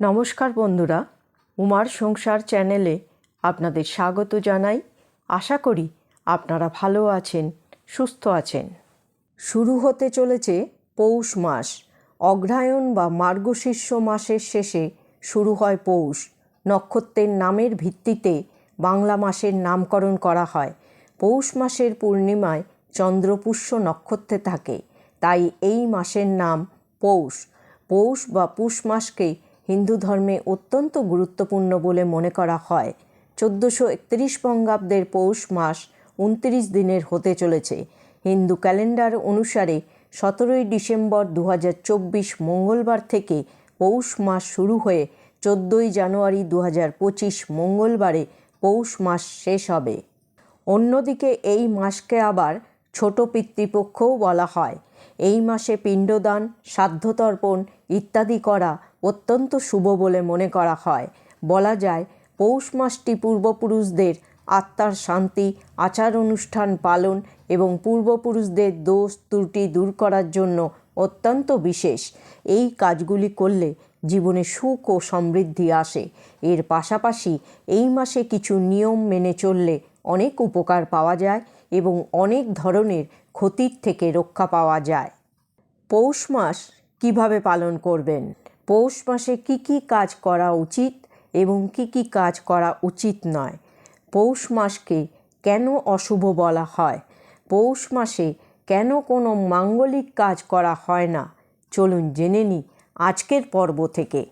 নমস্কার বন্ধুরা, উমার সংসার চ্যানেলে আপনাদের স্বাগত জানাই। আশা করি আপনারা ভালো আছেন, সুস্থ আছেন। শুরু হতে চলেছে পৌষ মাস। অগ্রহায়ণ বা মার্গশীর্ষ মাসের শেষে শুরু হয় পৌষ। নক্ষত্রের নামের ভিত্তিতে বাংলা মাসের নামকরণ করা হয়। পৌষ মাসের পূর্ণিমায় চন্দ্রপুষ্য নক্ষত্রে থাকে, তাই এই মাসের নাম পৌষ। পৌষ বা পুষ মাসকে হিন্দু ধর্মে অত্যন্ত গুরুত্বপূর্ণ বলে মনে করা হয়। চোদ্দোশো একত্রিশ বঙ্গাব্দের পৌষ মাস উনত্রিশ দিনের হতে চলেছে। হিন্দু ক্যালেন্ডার অনুসারে সতেরোই ডিসেম্বর দু মঙ্গলবার থেকে পৌষ মাস শুরু হয়ে চোদ্দোই জানুয়ারি দু মঙ্গলবারে পৌষ মাস শেষ হবে। অন্যদিকে এই মাসকে আবার ছোট পিতৃপক্ষও বলা হয়। এই মাসে পিণ্ডদান শ্রাদ্ধতর্পণ ইত্যাদি করা অত্যন্ত শুভ বলে মনে করা হয়। বলা যায়, পৌষ মাসটি পূর্বপুরুষদের আত্মার শান্তি আচার অনুষ্ঠান পালন এবং পূর্বপুরুষদের দোষ ত্রুটি দূর করার জন্য অত্যন্ত বিশেষ। এই কাজগুলি করলে জীবনে সুখ ও সমৃদ্ধি আসে। এর পাশাপাশি এই মাসে কিছু নিয়ম মেনে চললে অনেক উপকার পাওয়া যায় এবং অনেক ধরনের ক্ষতির থেকে রক্ষা পাওয়া যায়। পৌষ মাস কীভাবে পালন করবেন? পৌষ মাসে কী কী কাজ করা উচিত এবং কী কী কাজ করা উচিত নয়? পৌষ মাসকে কেন অশুভ বলা হয়? পৌষ মাসে কেন কোনো মাঙ্গলিক কাজ করা হয় না? চলুন জেনে নিই আজকের পর্ব থেকে।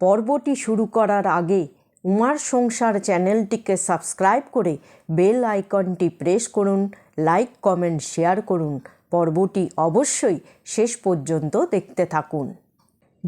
পর্বটি শুরু করার আগে উমার সংসার চ্যানেলটিকে সাবস্ক্রাইব করে বেল আইকনটি প্রেস করুন, লাইক, কমেন্ট, শেয়ার করুন। পর্বটি অবশ্যই শেষ পর্যন্ত দেখতে থাকুন।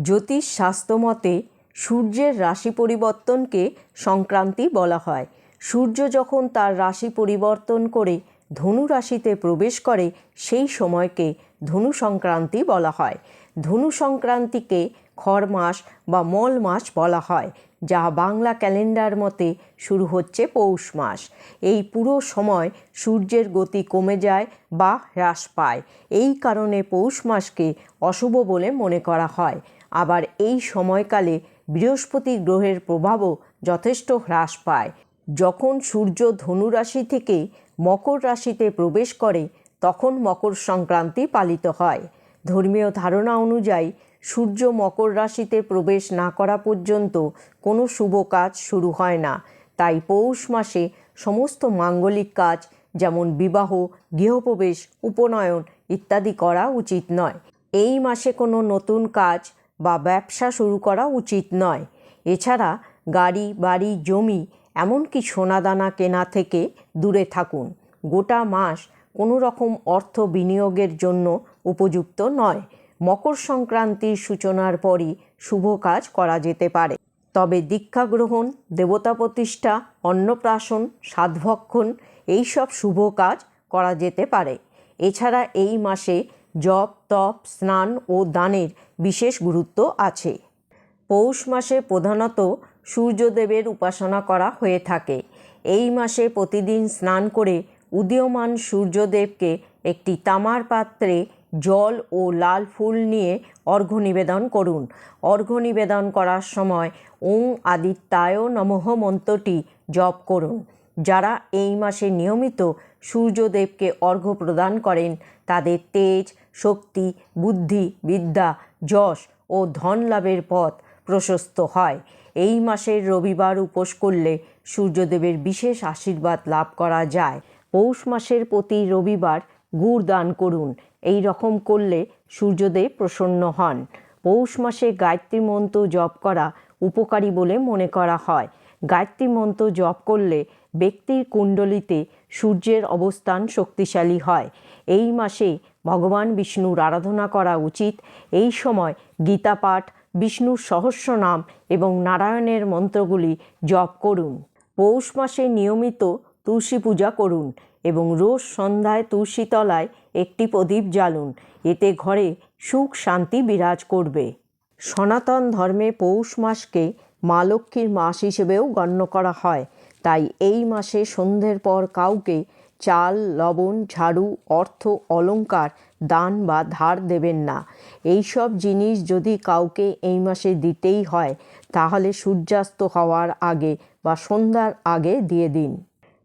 জ্যোতিষ শাস্ত্রমতে সূর্যের রাশি পরিবর্তনকে সংক্রান্তি বলা হয়। সূর্য যখন তার রাশি পরিবর্তন করে ধনু রাশিতে প্রবেশ করে, সেই সময়কে ধনু সংক্রান্তি বলা হয়। ধনু সংক্রান্তিকে খর মাস বা মল মাস বলা হয়, যা বাংলা ক্যালেন্ডার মতে শুরু হচ্ছে পৌষ মাস। এই পুরো সময় সূর্যের গতি কমে যায় বা হ্রাস পায়। এই কারণে পৌষ মাসকে অশুভ বলে মনে করা হয়। আবার এই সময়কালে বৃহস্পতি গ্রহের প্রভাবও যথেষ্ট হ্রাস পায়। যখন সূর্য ধনুরাশি থেকে মকর রাশিতে প্রবেশ করে, তখন মকর সংক্রান্তি পালিত হয়। ধর্মীয় ধারণা অনুযায়ী, সূর্য মকর রাশিতে প্রবেশ না করা পর্যন্ত কোনো শুভ কাজ শুরু হয় না। তাই পৌষ মাসে সমস্ত মাঙ্গলিক কাজ, যেমন বিবাহ, গৃহপ্রবেশ, উপনয়ন ইত্যাদি করা উচিত নয়। এই মাসে কোনো নতুন কাজ বা ব্যবসা শুরু করা উচিত নয়। এছাড়া গাড়ি, বাড়ি, জমি, এমনকি সোনাদানা কেনা থেকে দূরে থাকুন। গোটা মাস কোনো রকম অর্থ বিনিয়োগের জন্য উপযুক্ত নয়। মকর সংক্রান্তির সূচনার পরই শুভ কাজ করা যেতে পারে। তবে দীক্ষা গ্রহণ, দেবতা প্রতিষ্ঠা, অন্নপ্রাশন, সাধভক্ষণ, এইসব শুভ কাজ করা যেতে পারে। এছাড়া এই মাসে জপ, তপ, স্নান ও দানের বিশেষ গুরুত্ব আছে। পৌষ মাসে প্রধানত সূর্যদেবের উপাসনা করা হয়ে থাকে। এই মাসে প্রতিদিন স্নান করে উদীয়মান সূর্যদেবকে একটি তামার পাত্রে জল ও লাল ফুল নিয়ে অর্ঘ্য নিবেদন করুন। অর্ঘ্য নিবেদন করার সময় ওং আদিত্যায় নমঃ মন্ত্রটি জপ করুন। যারা এই মাসে নিয়মিত সূর্যদেবকে অর্ঘ্য প্রদান করেন, তাদের তেজ, শক্তি, বুদ্ধি, বিদ্যা, যশ ও ধন লাভের পথ প্রশস্ত হয়। এই মাসের রবিবার উপোস করলে সূর্যদেবের বিশেষ আশীর্বাদ লাভ করা যায়। পৌষ মাসের প্রতি রবিবার গুড় দান করুন। এই রকম করলে সূর্যদেব প্রসন্ন হন। পৌষ মাসে গায়ত্রী মন্ত্র জপ করা উপকারী বলে মনে করা হয়। গায়ত্রী মন্ত্র জপ করলে ব্যক্তির কুণ্ডলিতে সূর্যের অবস্থান শক্তিশালী হয়। এই মাসে ভগবান বিষ্ণুর আরাধনা করা উচিত। এই সময় গীতা পাঠ বিষ্ণুর সহস্র নাম এবং নারায়ণের মন্ত্রগুলি জপ করুন। পৌষ মাসে নিয়মিত তুলসী পূজা করুন এবং রোজ সন্ধ্যায় তুলসীতলায় একটি প্রদীপ জ্বালুন। এতে ঘরে সুখ শান্তি বিরাজ করবে। সনাতন ধর্মে পৌষ মাসকে মা লক্ষ্মীর মাস হিসেবেও গণ্য করা হয়। তাই এই মাসে সন্ধ্যের পর কাউকে চাল, লবণ, ঝাড়ু, অর্থ অলঙ্কার দান বা ধার দেবেন না। এই সব জিনিস যদি কাউকে এই মাসে দিতেই হয়, তাহলে সূর্যাস্ত হওয়ার আগে বা সন্ধ্যার আগে দিয়ে দিন।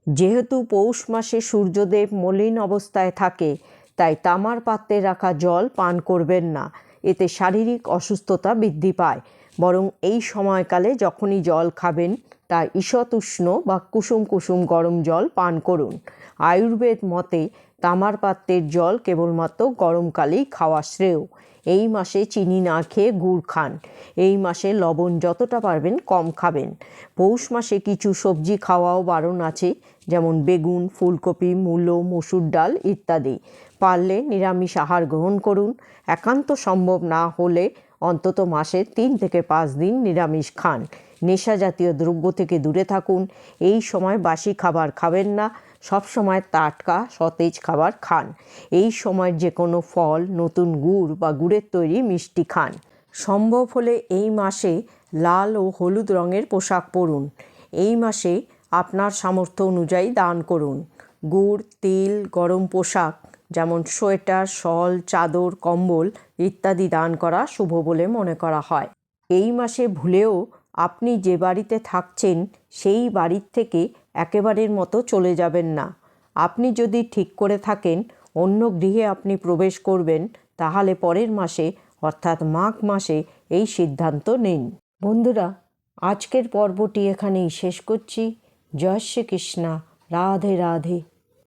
যেহেতু পৌষ মাসে সূর্যদেব মলিন অবস্থায় থাকে, তাই তামার পাত্রে রাখা জল পান করবেন না। এতে শারীরিক অসুস্থতা বৃদ্ধি পায়। বরং এই সময়কালে যখনই জল খাবেন, তা ঈষৎ উষ্ণ বা কুসুম কুসুম গরম জল পান করুন। আয়ুর্বেদ মতে, তামার পাত্রের জল কেবলমাত্র গরমকালেই খাওয়া শ্রেয়। এই মাসে চিনি না খেয়ে গুড় খান। এই মাসে লবণ যতটা পারবেন কম খাবেন। পৌষ মাসে কিছু সবজি খাওয়াও বারণ আছে, যেমন বেগুন, ফুলকপি, মূলো, মসুর ডাল ইত্যাদি। পারলে নিরামিষ আহার গ্রহণ করুন। একান্ত সম্ভব না হলে অন্তত মাসে তিন থেকে পাঁচ দিন নিরামিষ খান। নেশা জাতীয় দ্রব্য থেকে দূরে থাকুন। এই সময় বাসি খাবার খাবেন না। সব সময় টাটকা, সতেজ খাবার খান। এই সময় যে কোনো ফল, নতুন গুড় বা গুড়ের তৈরি মিষ্টি খান। সম্ভব হলে এই মাসে লাল ও হলুদ রঙের পোশাক পরুন। এই মাসে আপনার সামর্থ্য অনুযায়ী দান করুন। গুড়, তিল, গরম পোশাক যেমন সোয়েটার, শল, চাদর, কম্বল ইত্যাদি দান করা শুভ বলে মনে করা হয়। এই মাসে ভুলেও আপনি যে বাড়িতে থাকছেন, সেই বাড়ির থেকে একেবারের মতো চলে যাবেন না। আপনি যদি ঠিক করে থাকেন, অন্য গৃহে আপনি প্রবেশ করবেন, তাহলে পরের মাসে, অর্থাৎ মাঘ মাসে, এই সিদ্ধান্ত নিন। বন্ধুরা, আজকের পর্বটি এখানেই শেষ করছি। জয় শ্রীকৃষ্ণা। রাধে রাধে।